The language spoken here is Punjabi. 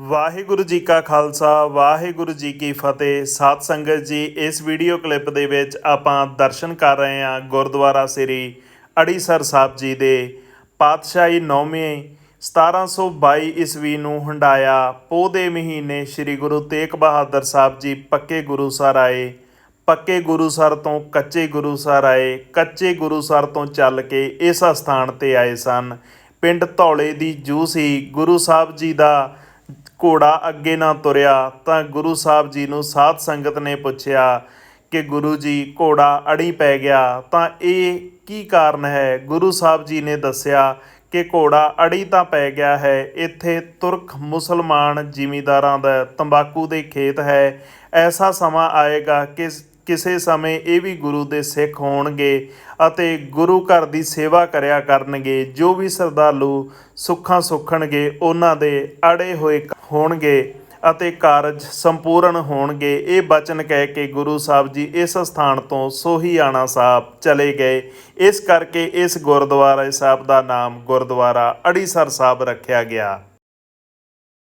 ਵਾਹਿਗੁਰੂ ਜੀ ਕਾ ਖਾਲਸਾ, ਵਾਹਿਗੁਰੂ ਜੀ ਕੀ ਫਤਿਹ। ਸਾਧ ਸੰਗਤ ਜੀ, ਇਸ ਵੀਡੀਓ ਕਲਿੱਪ ਦੇ ਵਿੱਚ ਆਪਾਂ ਦਰਸ਼ਨ ਕਰ ਰਹੇ ਹਾਂ ਗੁਰਦੁਆਰਾ ਸ੍ਰੀ ਅੜੀਸਰ ਸਾਹਿਬ ਜੀ ਦੇ ਪਾਤਸ਼ਾਹੀ ਨੌਵੇਂ 1722 ਈਸਵੀ ਨੂੰ ਹੰਡਾਇਆ ਪੋਹ ਦੇ ਮਹੀਨੇ ਸ੍ਰੀ ਗੁਰੂ ਤੇਗ ਬਹਾਦਰ ਸਾਹਿਬ ਜੀ ਪੱਕੇ ਗੁਰੂ ਸਰ ਆਏ। ਪੱਕੇ ਗੁਰੂ ਸਰ ਤੋਂ ਕੱਚੇ ਗੁਰੂ ਸਰ ਆਏ। ਕੱਚੇ ਗੁਰੂ ਸਰ ਤੋਂ ਚੱਲ ਕੇ ਇਸ ਸਥਾਨ ਤੇ ਆਏ ਸਨ। ਪਿੰਡ ਧੌਲੇ ਦੀ ਜੂ ਸੀ। ਗੁਰੂ ਸਾਹਿਬ ਜੀ ਦਾ ਘੋੜਾ ਅੱਗੇ ਨਾ ਤੁਰਿਆ, ਤਾਂ ਗੁਰੂ ਸਾਹਿਬ ਜੀ ਨੂੰ ਸਾਧ ਸੰਗਤ ਨੇ ਪੁੱਛਿਆ ਕਿ ਗੁਰੂ ਜੀ, ਘੋੜਾ ਅੜੀ ਪੈ ਗਿਆ, ਤਾਂ ਇਹ ਕੀ ਕਾਰਨ ਹੈ? ਗੁਰੂ ਸਾਹਿਬ ਜੀ ਨੇ ਦੱਸਿਆ ਕਿ ਘੋੜਾ ਅੜੀ ਤਾਂ ਪੈ ਗਿਆ ਹੈ, ਇੱਥੇ ਤੁਰਕ ਮੁਸਲਮਾਨ ਜ਼ਿਮੀਂਦਾਰਾਂ ਦਾ ਤੰਬਾਕੂ ਦੇ ਖੇਤ ਹੈ। ਐਸਾ ਸਮਾਂ ਆਏਗਾ ਕਿ ਕਿਸੇ ਸਮੇਂ ਇਹ ਵੀ ਗੁਰੂ ਦੇ ਸਿੱਖ ਹੋਣਗੇ ਅਤੇ ਗੁਰੂ ਘਰ ਦੀ ਸੇਵਾ ਕਰਿਆ ਕਰਨਗੇ, ਜੋ ਵੀ ਸਰਦਾਲੂ ਸੁੱਖਾਂ ਸੁੱਖਣਗੇ, ਉਹਨਾਂ ਦੇ ਅੜੇ ਹੋਏ ਹੋਣਗੇ ਅਤੇ ਕਾਰਜ ਸੰਪੂਰਨ ਹੋਣਗੇ। ਇਹ ਬਚਨ ਕਹਿ ਕੇ ਗੁਰੂ ਸਾਹਿਬ ਜੀ ਇਸ ਸਥਾਨ ਤੋਂ ਸੋਹੀਆਣਾ ਸਾਹਿਬ ਚਲੇ ਗਏ। ਇਸ ਕਰਕੇ ਇਸ ਗੁਰਦੁਆਰਾ ਸਾਹਿਬ ਦਾ ਨਾਮ ਗੁਰਦੁਆਰਾ ਅੜੀਸਰ ਸਾਹਿਬ ਰੱਖਿਆ ਗਿਆ।